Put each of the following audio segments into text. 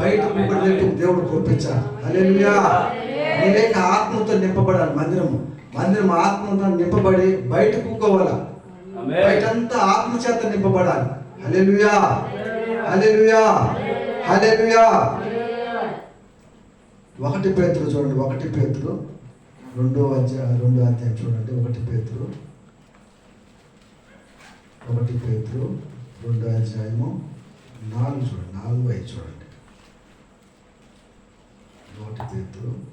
బయట నింపబడినట్టు దేవుడు హల్లెలూయా నీవేక ఆత్మతో నింపబడాలి మందిరము. మందిరం ఆత్మతో నింపబడి బయట కూకోవాలా? బయటంతా ఆత్మ చేత నింపబడాలి. హల్లెలూయా హల్లెలూయా హల్లెలూయా ఒకటి పేతులు చూడండి ఒకటి పేతులు రెండో అధ్యాయం రెండో అధ్యాయం చూడండి ఒకటి పేతులు ఒకటి పేతులు రెండో అధ్యాయము. నాలుగు చూడండి నాలుగు ఐదు చూడండి. ఒకటి పేతులు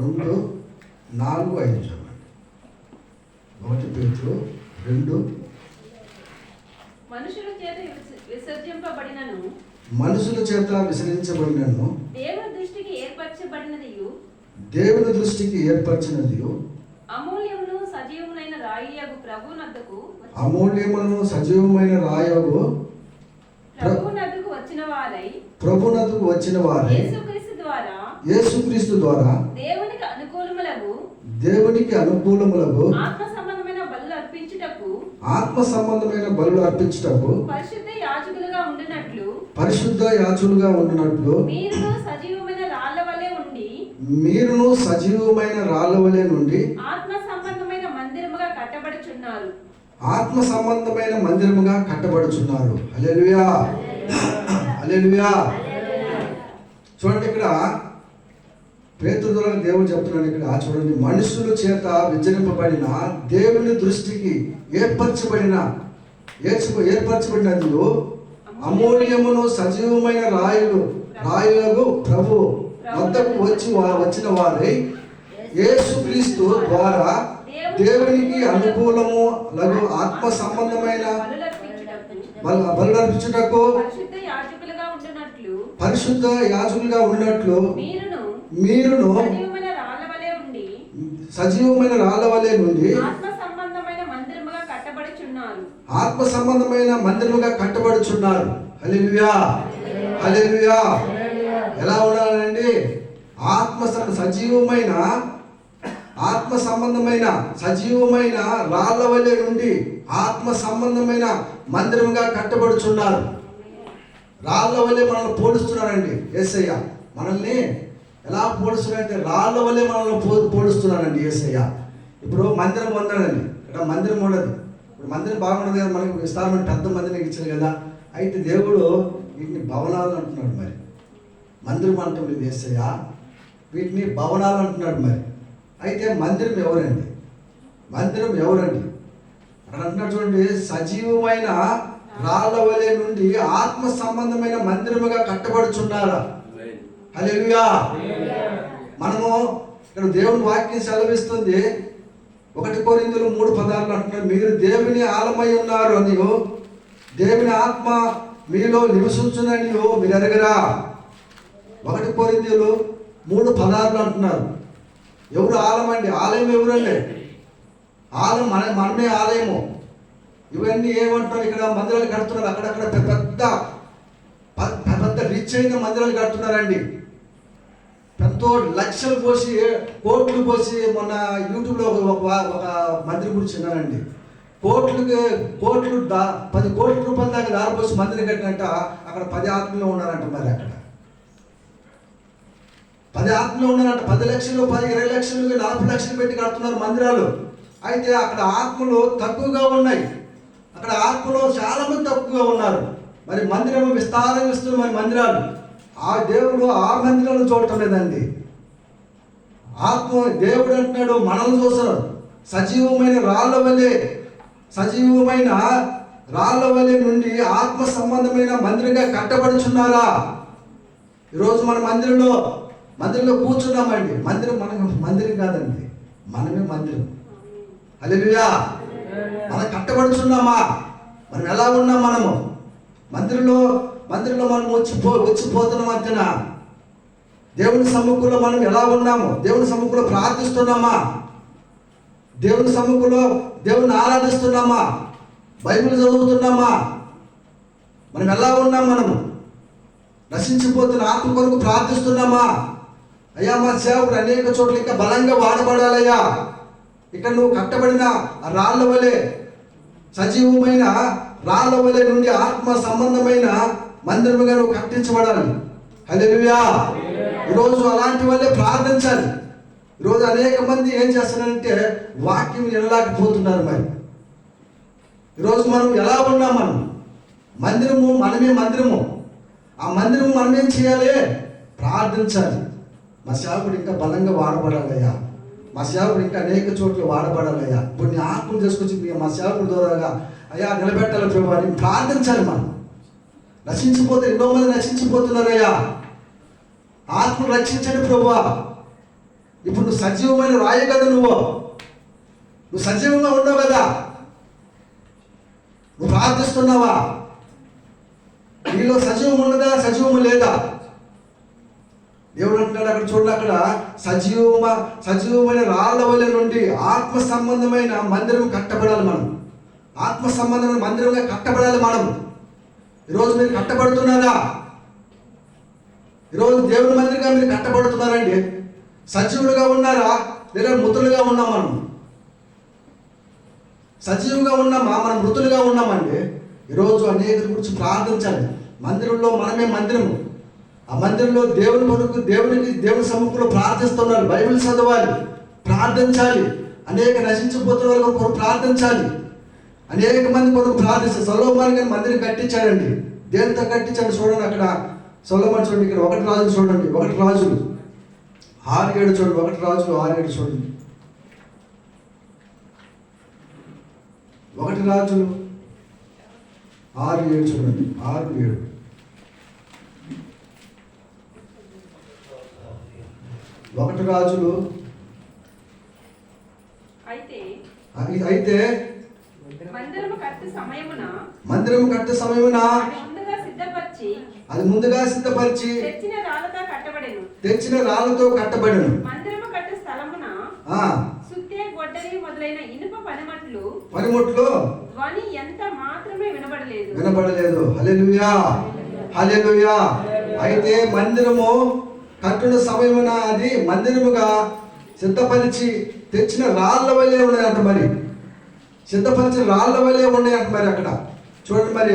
రెండు నాలుగు ఐదు చూడండి. ఒకటి పేతులు రెండు. మనుషుల చేత విస- విసర్జింపబడినను. మనుషుల చేత విసరించబడినను దేవుని దృష్టికి ఏర్పరచబడినదియు. దేవుని దృష్టికి ఏర్పరిచినది అమూల్యములను సజీవమైన రాయవు వచ్చిన వారై ప్రభునకు వచ్చిన వారే యేసుక్రీస్తు ద్వారా యేసుక్రీస్తు ద్వారా దేవునికి అనుకూలములకు దేవునికి అనుకూలములకు ఆత్మ సంబంధమైన బలు అర్పించుటకు ఆత్మ సంబంధమైన బలులు అర్పించుటకు పరిశుద్ధ యాజకులుగా ఉండినట్లు పరిశుద్ధ యాచులుగా ఉండినట్లు మీరును సజీవమైన రాళ్ళ వలె ఉండి మీరును సజీవమైన రాళ్ళవలే నుండి ఆత్మ సంబంధమైన మందిరముగా కట్టబడుచున్నారు. ఆత్మ సంబంధమైన మందిరముగా కట్టబడుచున్నారు. అలెలుయా అలెలుయా చూడండి ఇక్కడ పేతుల ద్వారా దేవుడు చెప్తున్నాడు ఇక్కడ చూడండి మనుషుల చేత విచరింపబడిన దేవుని దృష్టికి ఏర్పరచబడిన ఏర్చ ఏర్పరచబడినందుకు అమూల్యమును సజీవమైన రాయులు రాయులకు ప్రభు వద్దకు వచ్చి వచ్చిన వారై యేసుక్రీస్తు ద్వారా దేవునికి అనుకూలము లగు ఆత్మ సంబంధమైన బలులు అర్పించుటకు బల- బలులర్పించుటకు పరిశుద్ధ యాజకులుగా ఉన్నట్లు మీరును సజీవమైన రాళ్ళ వలె నుండి ఆత్మ సంబంధమైన మందిరముగా కట్టబడుచున్నారు. హల్లెలూయా! హల్లెలూయా! ఎలా ఉండాలండి? ఆత్మ సజీవమైన ఆత్మ సంబంధమైన సజీవమైన రాళ్ళ వల్లే నుండి ఆత్మ సంబంధమైన మందిరంగా కట్టబడుచున్నారు. రాళ్ళ వల్లే మనల్ని పోలుస్తున్నారండి ఏసయ్య. మనల్ని ఎలా పోలుస్తున్నారంటే రాళ్ళ వల్లే మనల్ని పో పోలుస్తున్నారండి ఏసయ్య. ఇప్పుడు మందిరం ఉన్నాడండి ఇక్కడ మందిరం ఉండదు. ఇప్పుడు మందిరం బాగుండదు కదా మనకి విస్తారమైన పెద్ద మందిరం ఇచ్చారు కదా. అయితే దేవుడు వీటిని భవనాలు అంటున్నాడు మరి. మందిరం అంటుంది ఏసయ్య. వీటిని భవనాలు అంటున్నాడు మరి. అయితే మందిరం ఎవరండి? మందిరం ఎవరండి? అన్నటువంటి చూడండి సజీవమైన రాళ్ళ వలె నుండి ఆత్మ సంబంధమైన మందిరముగా కట్టబడుచున్నారా? హల్లెలూయా. మనము ఇక్కడ దేవుని వాక్యం సెలవిస్తుంది. ఒకటి కోరిందులు మూడు పదాలు అంటున్నారు. మీరు దేవుని ఆలమై ఉన్నారు అని దేవుని ఆత్మ మీలో నివసించునని మీరు ఎరగరా ఒకటి కోరిందులు మూడు పదాలు అంటున్నారు. ఎవరు ఆలయం అండి? ఆలయం ఎవరండి? ఆలయం మన మనమే ఆలయము. ఇవన్నీ ఏమంటారు ఇక్కడ మందిరాలు కడుతున్నారు. అక్కడక్కడ పెద్ద పెద్ద ప- రిచ్ అయిన మందిరాలు కడుతున్నారండి. ఎంతో లక్షలు పోసి కోట్లు పోసి మొన్న యూట్యూబ్లో ఒక ఒక- ఒక మందిరం గురించి విన్నానండి. కోట్లు కోట్లు దా పది కోట్ల రూపాయల దాకా దారిపోసి మందిరం కట్టినట్ట అక్కడ పది ఆత్మలు ఉన్నారంట మరి అక్కడ. పది ఆత్మలు ఉన్నారంట. పది లక్షలు పది ఇరవై లక్షలు నలభై లక్షలు పెట్టి కడుతున్నారు మందిరాలు. అయితే అక్కడ ఆత్మలు తక్కువగా ఉన్నాయి. అక్కడ ఆత్మలో చాలా మంది తక్కువగా ఉన్నారు. మరి మందిరం విస్తారంగా ఇస్తుంది మరి మందిరాలు. ఆ దేవుడు ఆ మందిరాలను చూడటం లేదండి. ఆత్మ దేవుడు అంటున్నాడు మనల్ని చూస్తున్నాడు సజీవమైన రాళ్ళ వలె సజీవమైన రాళ్ళ వలె నుండి ఆత్మ సంబంధమైన మందిరంగా కట్టబడుచున్నారా? ఈరోజు మన మందిరంలో మందిరంలో కూర్చున్నామండి. మందిరం మనకు మందిరం కాదండి. మనమే మందిరం. హల్లెలూయా. మనం కట్టబడుచున్నామా? మనం ఎలా ఉన్నాం మనము? మందిరంలో మందిరంలో మనం వచ్చిపో వచ్చిపోతున్న మధ్యన దేవుని సమ్ముఖంలో మనం ఎలా ఉన్నాము? దేవుని సమ్ముఖంలో ప్రార్థిస్తున్నామా? దేవుని సమ్ముఖంలో దేవుని ఆరాధిస్తున్నామా? బైబిల్ చదువుతున్నామా? మనం ఎలా ఉన్నాం మనము? నశించిపోతున్న ఆత్మ కొరకు ప్రార్థిస్తున్నామా? అయ్యా మా సేవకుడు అనేక చోట్ల ఇంకా బలంగా వాడబడాలయ్యా. ఇక్కడ నువ్వు కట్టబడిన ఆ రాళ్ళ వలె సజీవమైన రాళ్ళ వలె నుండి ఆత్మ సంబంధమైన మందిరముగా నువ్వు కట్టించబడాలి. హల్లెలూయా. ఈరోజు అలాంటి వాళ్ళే ప్రార్థించాలి. ఈరోజు అనేక మంది ఏం చేస్తున్నారంటే వాక్యం వినలేకపోతున్నారు మరి. ఈరోజు మనం ఎలా ఉన్నాం మనం? మందిరము మనమే మందిరము. ఆ మందిరము మనం ఏం చేయాలి? ప్రార్థించాలి. మా సేవకుడు ఇంకా బలంగా వాడబడాలయ్యా. మా సేవకుడు ఇంకా అనేక చోట్ల వాడబడాలయ్యా. కొన్ని ఆత్మలు తీసుకొచ్చి మా సేవకుడు ద్వారాగా అయ్యా నిలబెట్టాలి ప్రభు అని ప్రార్థించాలి మనం. నశించిపోతే ఎన్నో మంది నశించిపోతున్నారయ్యా. ఆత్మ రక్షించండి ప్రభువా ఇప్పుడు నువ్వు సజీవమైన రాయే కదా నువ్వు. నువ్వు సజీవంగా ఉన్నావు కదా. నువ్వు ప్రార్థిస్తున్నావా? నీలో సజీవం ఉన్నదా? సజీవం లేదా? దేవుడు అంటున్నాడు అక్కడ చూడండి అక్కడ సజీవమ సజీవమైన రాళ్ళ వల్ల నుండి ఆత్మ సంబంధమైన మందిరం కట్టబడాలి మనం. ఆత్మ సంబంధమైన మందిరంగా కట్టబడాలి మనం. ఈరోజు మీరు కట్టబడుతున్నారా? ఈరోజు దేవుని మందిరంగా మీరు కట్టబడుతున్నారండి. సజీవులుగా ఉన్నారా? లేదా మృతులుగా ఉన్నాం మనం? సజీవుగా ఉన్నామా? మనం మృతులుగా ఉన్నామండి. ఈరోజు అనేక గురించి ప్రార్థించాలి మందిరంలో మనమే మందిరము. ఆ మందిరంలో దేవుని మనకు దేవునికి దేవుని సముఖంలో ప్రార్థిస్తున్నారు. బైబిల్ చదవాలి. ప్రార్థించాలి. అనేక నశించిపోతున్న వాళ్ళ కొరకు ప్రార్థించాలి. అనేక మంది కొరకు ప్రార్థిస్తారు సొలోమాన్ గారి మందిరం కట్టించాడండి. దేనితో కట్టించాడు చూడండి అక్కడ. సొలోమాన్ చూడండి ఇక్కడ. ఒకటి రాజులు చూడండి. ఒకటి రాజులు. ఆరు ఏడు చూడండి. ఒకటి రాజులు ఆరు ఏడు చూడండి. ఒకటి రాజులు ఆరు ఏడు చూడండి. ఆరు ఏడు. ఒకటి రాజులు. అయితే అయి- అయితే మందిరము కట్టు సమయమున మందిరం కట్టే సమయమున అది ముందుగా సిద్ధపరిచి తెచ్చిన రాళ్ళతో కట్టబడెను. మందిరము కట్టు స్థలమున మొదలైన ఇనుప పనిమట్లు పనిముట్లు ధ్వని ఎంత మాత్రమే వినబడలేదు. వినబడలేదు. హల్లెలూయా. హల్లెలూయా. అయితే మందిరము కట్టున సమయమున అది మందిరముగా సిద్ధపరిచి తెచ్చిన రాళ్ళ వల్లే ఉన్నాయంట మరి. సిద్ధపరిచిన రాళ్ళ వల్లే ఉన్నాయంట మరి అక్కడ. చూడండి మరి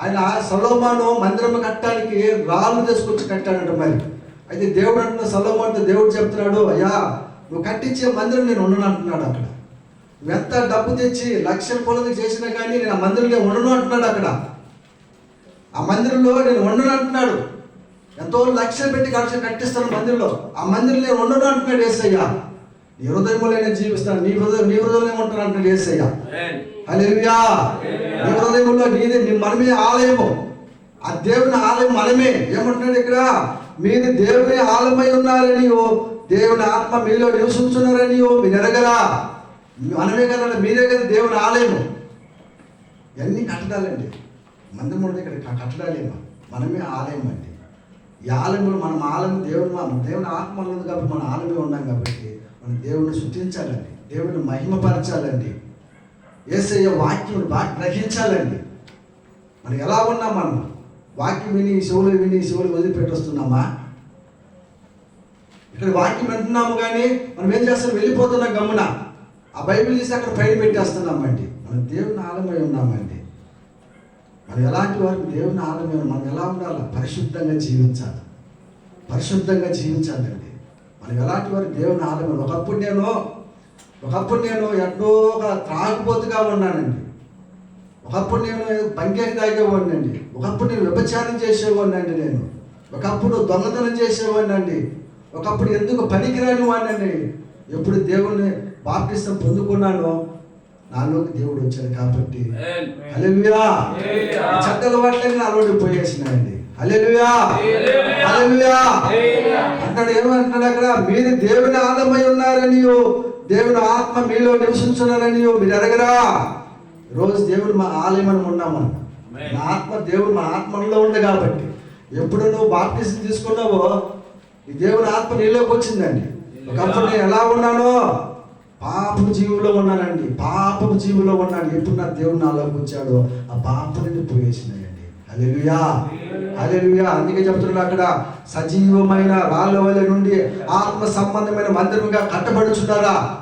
ఆయన సలోమాను మందిరం కట్టడానికి రాళ్ళు తీసుకొచ్చి కట్టాడంట మరి. అయితే దేవుడు అంటున్న సలోమాన్తో దేవుడు చెప్తున్నాడు అయ్యా నువ్వు కట్టించే మందిరం నేను ఉండను అంటున్నాడు అక్కడ. ఎంత డబ్బు తెచ్చి లక్షల కొలది చేసినా కానీ నేను ఆ మందిరంలో ఉండను అంటున్నాడు అక్కడ. ఆ మందిరంలో నేను ఉండను అంటున్నాడు. ఎంతో లక్షలు పెట్టి కట్టి కట్టిస్తాను మందిరంలో ఆ మందిరంలో నేను ఉండను అంటున్నాడు ఏసయ్య. నీ హృదయంలో నేను జీవిస్తాను నీ హృదయం నీ హృదయంలో ఉంటాను అంటున్నాడు ఏసయ్య. హల్లెలూయా. నీ హృదయంలో నీది నీ మనమే ఆలయము. ఆ దేవుని ఆలయం మనమే. ఏమంటున్నాడు ఇక్కడ? మీరు దేవుని ఆలయమై ఉన్నారని దేవుని ఆత్మ మీలో నివసించున్నారని మీరు ఎరగరా? మనమే కదా మీరే కదా దేవుని ఆలయము. ఇవన్నీ కట్టడాలండి? మందిరం ఉంటే ఇక్కడ కట్టడాలేమో. మనమే ఆలయం అండి. ఈ ఆలయంలో మనం ఆలయం దేవుని మనం దేవుని ఆత్మ ఉంది కాబట్టి మన ఆలయమే ఉన్నాం కాబట్టి మనం దేవుడిని శుద్ధించాలండి దేవుడిని మహిమపరచాలండి. ఏసయ్య వాక్యం బాగా గ్రహించాలండి. మనం ఎలా ఉన్నాం మనం? వాక్యం విని శివులు విని శివులు వదిలిపెట్టొస్తున్నామా? ఇక్కడ వాక్యం వింటున్నాము కానీ మనం ఏం చేస్తాం? వెళ్ళిపోతున్నాం గమ్మున. ఆ బైబిల్ తీసి అక్కడ పైన పెట్టేస్తున్నామండి. మనం దేవుని ఆలమై ఉన్నామండి. మనం ఎలాంటి వారికి దేవుని ఆలయం మనం ఎలా ఉండాలి? పరిశుద్ధంగా జీవించాలి. పరిశుద్ధంగా జీవించాలండి మనం ఎలాంటి వారికి దేవుని ఆలయం ఒకప్పుడు నేను ఒకప్పుడు నేను ఎన్నో త్రాగుబోతుగా ఉన్నానండి. ఒకప్పుడు నేను బంకేకి తాగేవాడిని అండి ఒకప్పుడు నేను వ్యభిచారం చేసేవాడిని అండి నేను. ఒకప్పుడు దొంగతనం చేసేవాడిని అండి ఒకప్పుడు ఎందుకు పనికిరాని వాడిని అండి ఎప్పుడు దేవుణ్ణి బాప్టిస్తం పొందుకున్నానో నాలోకి దేవుడు వచ్చాడు కాబట్టి. హల్లెలూయా. ఈ చెడ్డ అలవాట్లన్నీ నాలోకి పోయేసినాయండి. హల్లెలూయా. అంటాడు ఏమంటున్నాడు అక్కడ? మీరు దేవుని ఆలమై ఉన్నారని దేవుని ఆత్మ మీలో నివసించున్నారని మీరు ఎరగరా రోజు దేవుడు మా ఆలయం అని ఉన్నాం మనం. మన ఆత్మ దేవుడు మన ఆత్మలో ఉంది కాబట్టి. ఎప్పుడు నువ్వు బాప్టిజం తీసుకున్నావో ఈ దేవుని ఆత్మ నీలోకి వచ్చిందండి. ఒకప్పుడు నేను ఎలా ఉన్నానో పాపపు జీవులో ఉన్నానండి. పాపపు జీవులో ఉన్నాను ఎప్పుడు నా దేవుడు నాలోకి వచ్చాడో ఆ పాప నుండి పోయేసినాయండి హల్లెలూయా. హల్లెలూయా. అందుకే చెప్తున్నాడు అక్కడ సజీవమైన రాళ్ళ వల్ల నుండి ఆత్మ సంబంధమైన మందిరముగా కట్టబడుచున్నారా?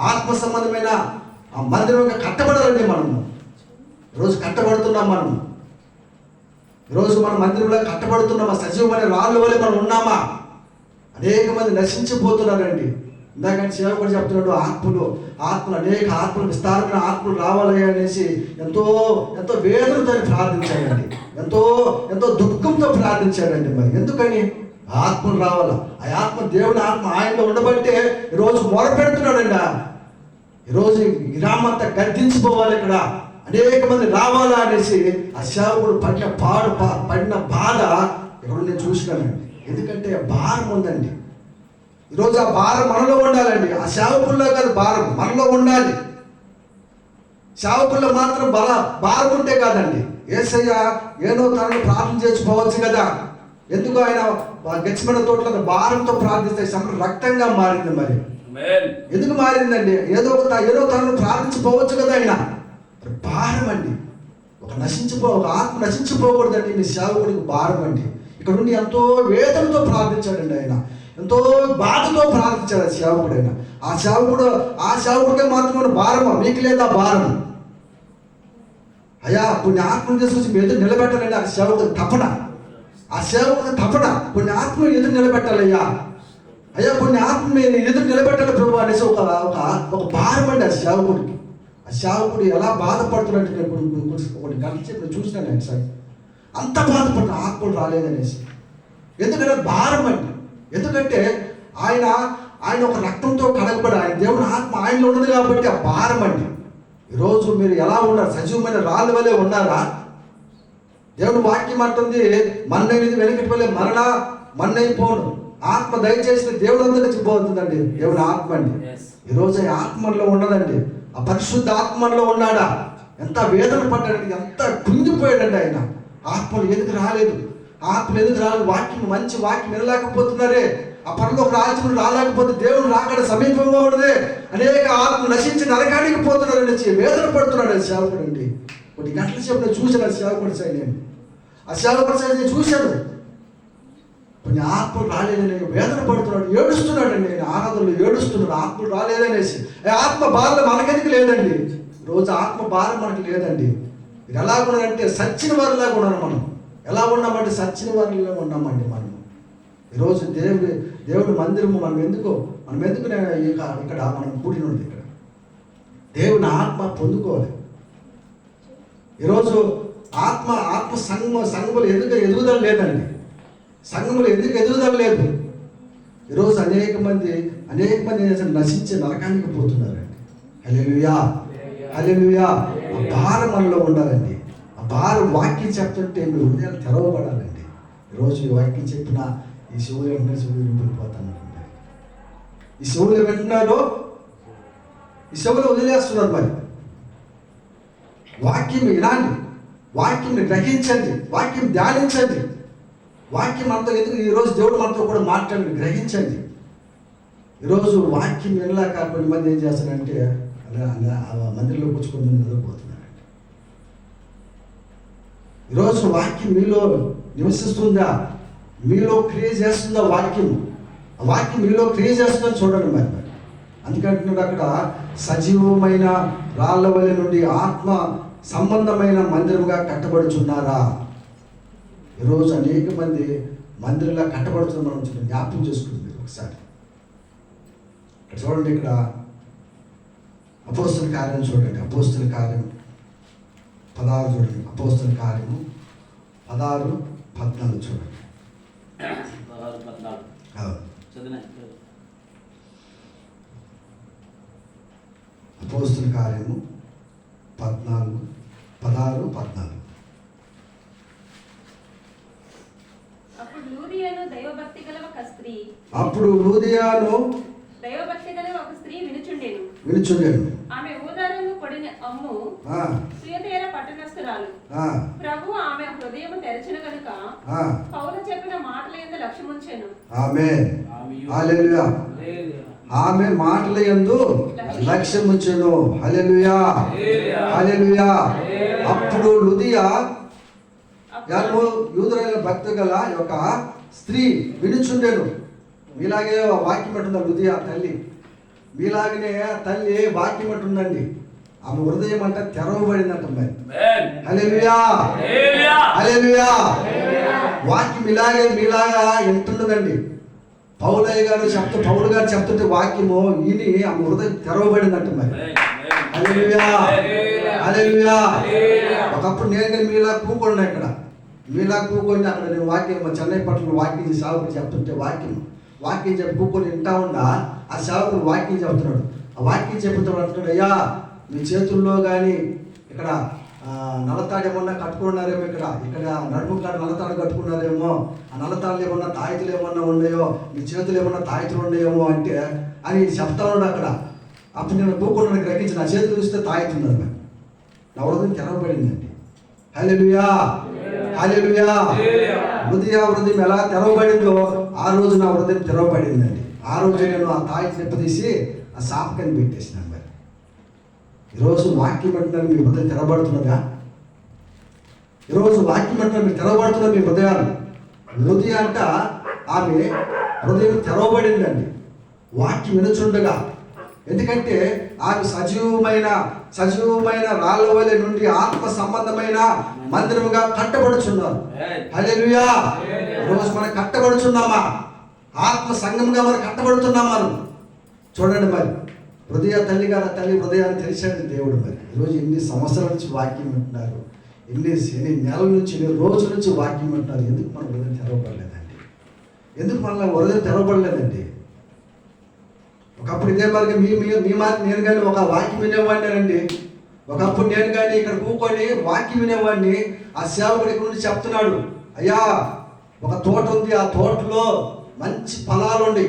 ఆత్మ సంబంధమైన ఆ మందిరంగా కట్టబడాలండి మనము. ఈరోజు కట్టబడుతున్నాం మనము ఈరోజు మన మందిరంలో కట్టబడుతున్నామా సజీవమైన రాళ్ళ వల్ల మనం ఉన్నామా? అనేక మంది నశించిపోతున్నారండి. ఇందాక సేవకుడు చెప్తున్నాడు ఆత్మలు ఆత్మలు అనేక ఆత్మలు విస్తారమైన ఆత్మలు రావాలి అనేసి ఎంతో ఎంతో వేదనతో ప్రార్థించాడండి. ఎంతో ఎంతో దుఃఖంతో ప్రార్థించాడండి మరి. ఎందుకని? ఆత్మలు రావాల. ఆ ఆత్మ దేవుని ఆత్మ ఆయనలో ఉండబట్టే ఈరోజు మొర పెడుతున్నాడండి ఈరోజు గ్రామంతా గర్దించిపోవాలి ఇక్కడ. అనేక మంది రావాలా అనేసి ఆ సేవకుడు పడిన పాడు పడిన బాధ ఇక్కడ నేను చూసినానండి ఎందుకంటే భారం ఉందండి. ఈరోజు ఆ భారం మనలో ఉండాలండి. ఆ సేవకుల్లో కాదు భారం మనలో ఉండాలి. సేవకుల్లో మాత్రం బల భారం ఉంటే కాదండి. ఏసయ్య ఏదో తనను ప్రార్థన చేసుకోవచ్చు కదా. ఎందుకు ఆయన గచ్చిమైన తోటలో భారంతో ప్రార్థిస్తే సమయం రక్తంగా మారింది మరి. ఎందుకు మారిందండి? ఏదో ఒక ఏదో తనను ప్రార్థించిపోవచ్చు కదా ఆయన. భారం అండి. ఒక నశించిపో ఒక ఆత్మ నశించిపోకూడదండి. మీ సేవకుడికి భారం అండి. ఇక్కడ నుండి ఎంతో వేదనతో ప్రార్థించాడండి ఆయన. ఎంతో బాధతో ప్రార్థించాడు ఆ సేవకుడు ఆయన. ఆ సేవకుడు ఆ సేవకుడికే మాత్రమే భారము మీకు లేదా భారము. అయ్యా కొన్ని ఆత్మలు తీసుకొచ్చి మీ ఎదురు నిలబెట్టాలండి ఆ సేవకుడు తపన. ఆ సేవకుడు తపన కొన్ని ఆత్మలు ఎదురు నిలబెట్టాలయ్యా. అయ్యా కొన్ని ఆత్మ మీరు ఎదురు నిలబెట్టాలి ప్రభు అనేసి ఒక ఒక ఒక భారం అండి ఆ సేవకుడికి. ఆ సేవకుడు ఎలా బాధపడుతున్నట్టు నేను కొన్ని కొన్ని- కొన్ని గంటలు చూసినాను నేను సార్. అంత బాధపడుతున్న ఆత్మలు రాలేదనేసి. ఎందుకంటే భారం అండి. ఎందుకంటే ఆయన ఆయన ఒక రక్తంతో కడగబడి ఆయన దేవుని ఆత్మ ఆయనలో ఉన్నది కాబట్టి ఆ భారం అండి. ఈరోజు మీరు ఎలా ఉన్నారు? సజీవమైన రాళ్ళ వలె ఉన్నారా? దేవుని వాక్యం అంటుంది మన్నైనది వెనకటి వల్లే మరణ మన్నైపోను ఆత్మ దయచేసిన దేవుడు అందరికి పోతుందండి దేవుని ఆత్మ అండి. ఈరోజు ఆత్మలో ఉన్నదండి. ఆ పరిశుద్ధ ఆత్మలో ఉన్నాడా? ఎంత వేదన పడ్డాడండి. ఎంత కుంగిపోయాడండి ఆయన. ఆత్మలు ఎందుకు రాలేదు. ఆత్మ ఎందుకు రాలేదు వాక్యం మంచి వాక్యం వినలేకపోతున్నారే. ఆ పనిలో రాజ్యం రాలేకపోతే దేవుడు రాకడ సమీపంగా ఉన్నదే. అనేక ఆత్మ నశించి నరకానికి పోతున్నాడు అనేసి వేదన పడుతున్నాడు అది సేవకుడు అండి. కొన్ని గంటల సేపు చూశాను ఆ సేవకుడు సైడ్ నేను. ఆ సేవకుడు సైడ్ నేను చూశాను. కొన్ని ఆత్మలు రాలేదని వేదన పడుతున్నాడు ఏడుస్తున్నాడు నేను. ఆరాధనలు ఏడుస్తున్నాడు ఆత్మలు రాలేదనేసి. ఏ ఆత్మ బాధ మనకెందుకు లేదండి? రోజు ఆత్మ బాధ మనకి లేదండి. ఎలాగున్నారంటే సచ్చిన వారిలాగా ఉన్నాను మనం. ఎలా ఉన్నామంటే సచ్చిన వారిలాగా ఉన్నామండి మనం. ఈరోజు దేవుడి దేవుడి మందిరము మనం ఎందుకు మనం ఎందుకు ఇక్కడ మనం కూడినది ఇక్కడ? దేవుని ఆత్మ పొందుకోవాలి. ఈరోజు ఆత్మ ఆత్మ సంగమ సంగములు ఎందుకు ఎదుగుదల లేదండి. సంఘములు ఎందుకు ఎదుగుదల లేదు. ఈరోజు అనేక మంది అనేక మంది? నశించి నరకానికి పోతున్నారండి. హల్లెలూయా! ఆ భారం మనలో ఉండాలండి. వారు వాక్యం చెప్తుంటే మీ హృదయాలు తెరవబడాలండి. ఈరోజు ఈ వాక్యం చెప్పిన ఈ శివులు వెంటనే శివులు విడిపోతాను ఈ శివులు వింటున్నారో ఈ శివులు వదిలేస్తున్నారు మరి. వాక్యం వినండి. వాక్యం గ్రహించండి. వాక్యం ధ్యానించండి. వాక్యం అంతా ఎందుకు? ఈరోజు దేవుడు మనతో కూడా మాట్లాడి గ్రహించండి. ఈరోజు వాక్యం వినలేక కొన్ని మంది ఏం చేస్తారంటే అలా అలా ఆ మందిరంలో కూర్చుకొని నిద్రపోతున్నారండి ఈరోజు వాక్యం మీలో నివసిస్తుందా? మీలో క్రియ చేస్తుందా వాక్యం? ఆ వాక్యం మీలో క్రియ చేస్తుందా చూడండి మరి. మరి అందుకంటున్నాడు అక్కడ సజీవమైన రాళ్ళ వల్ల నుండి ఆత్మ సంబంధమైన మందిరముగా కట్టబడుచున్నారా? ఈరోజు అనేక మంది మందిరంలా కట్టబడుతున్న మనం చూడండి జ్ఞాపకం చేసుకుంది ఒకసారి. ఇక్కడ చూడండి ఇక్కడ అపోస్తుల కార్యం చూడండి అపోస్తుల కార్యం. పదహారు చూడండి అపోస్తుల కార్యము. పదహారు పద్నాలుగు చూడండి. అపోస్తుల కార్యము పద్నాలుగు పదహారు పద్నాలుగు. అప్పుడు లూదియను దైవభక్తి గల ఒక స్త్రీ వినుచుండెను. వినుచుండెను. ఆమె ఊదారంగు పొడిన అమ్ము ఆ, సుయతేర పట్టణస్థురాలు. ఆ, ప్రభు ఆమె హృదయం తెరచిన గనుక ఆ. పౌలు చెప్పిన మాటల ఎందు లక్ష్యముంచెను. హల్లెలూయా. ఆమె మాటల హల్లెలూయా. హల్లెలూయా. అప్పుడు లుదియా యాను యూదురైన భక్తి గల ఒక స్త్రీ వినుచుండెను. మీలాగే వాక్యం పెట్టున్న లుదియా తల్లి. మీలాగనే తల్లి వాక్యం అంటుందండి? ఆమె హృదయం అంటే తెరవబడిందంట మరి. వాక్యం ఇలాగే మీలాగా వింటున్నదండి పౌలయ్య గారు చెప్తూ పౌలు గారు చెప్తుంటే వాక్యము ఈని ఆమె హృదయం తెరవబడిందంట మరి. ఒకప్పుడు నేను కానీ మీలా కూకున్నా ఇక్కడ. మీలా కూకొని అక్కడ నేను వాక్యం చెన్నై పట్టణంలో వాక్యం చేసి సేవకుడు చెప్తుంటే వాక్యం వాక్యం చెప్పి కూకొని వింటా ఉండా ఆ సేవకుడు వాక్యం చెప్తున్నాడు. ఆ వాక్యం చెప్తున్నాడు అంటున్నాడు అయ్యా మీ చేతుల్లో కానీ ఇక్కడ ఆ, నల్లతాడు ఏమన్నా కట్టుకున్నారేమో ఇక్కడ ఇక్కడ నడుము కాడ నల్లతాడు కట్టుకున్నారేమో ఆ నల్లతాడులు ఏమన్నా తాయితులు ఏమన్నా ఉన్నాయో మీ చేతులు ఏమన్నా తాయితులు ఉన్నాయేమో అంటే అని చెప్తా ఉన్నాడు అక్కడ. అప్పుడు నేను కూకున్నాను గ్రహించి నా చేతులు చూస్తే తాయితున్నారు నా హృదయం తెరవబడిందండి. హల్లెలూయా. హల్లెలూయా. హృదయ హృదయం ఎలా తెరవబడిందో ఆ రోజు నా హృదయం తెరవబడిందండి. ఆ రోజు నేను ఆ తాయి దెబ్బతీసి ఆ సాపకని పెట్టేసినాను మరి. ఈరోజు వాక్యం అంటున్నారు మీ హృదయం తెరవబడుతున్నదా? ఈరోజు వాక్యం అంటున్నారు మీరు తెరవబడుతున్న మీ హృదయాలు హృదయ అంట ఆమె హృదయం తెరవబడిందండి. వాక్యం వినుచుండగా. ఎందుకంటే ఆమె సజీవమైన సజీవమైన రాళ్ళ వలె నుండి ఆత్మ సంబంధమైన మందిరముగా కట్టబడుచున్నారు. హల్లెలూయా రోజు మనం కట్టబడుచున్నామా? ఆత్మ సంఘంగా మనం కట్టబడుతున్నామా మనం చూడండి మరి హృదయ తల్లి గారు తల్లి హృదయాన్ని తెలిసాడు దేవుడు మరి. ఈరోజు ఎన్ని సంవత్సరాల నుంచి వాక్యం వింటున్నారు? ఎన్ని ఎన్ని నెలల నుంచి ఎన్ని రోజుల నుంచి వాక్యం వింటున్నారు? ఎందుకు మన హృదయం తెరవబడలేదండి? ఎందుకు మన హృదయం తెరవబడలేదండి? ఒకప్పుడు ఇదే మరి మీ మీ మీ మాట నేను కానీ ఒక వాక్యం వినేవాడినండి ఒకప్పుడు నేను కానీ ఇక్కడ కూకొని వాక్యం వినేవాడిని. ఆ సేవకుడు ఇక్కడ నుండి చెప్తున్నాడు అయ్యా ఒక తోట ఉంది ఆ తోటలో మంచి ఫలాలు ఉండి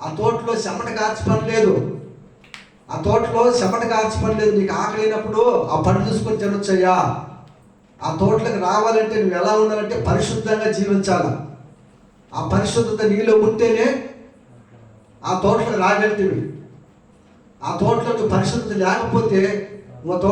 ఆ తోటలో చెమట కాచి పడలేదు ఆ తోటలో చెమట కాచి పడలేదు లేదు. నీకు ఆకలి అయినప్పుడు ఆ పండు చూసుకొని తినొచ్చయ్యా ఆ తోటలకు రావాలంటే నువ్వు ఎలా ఉండాలంటే పరిశుద్ధంగా జీవించాలి. ఆ పరిశుద్ధత నీలో ఉంటేనే ఆ తోటలో రాగలుగుతుంది ఆ తోటలో నువ్వు పరిశుద్ధత లేకపోతే నువ్వు తోట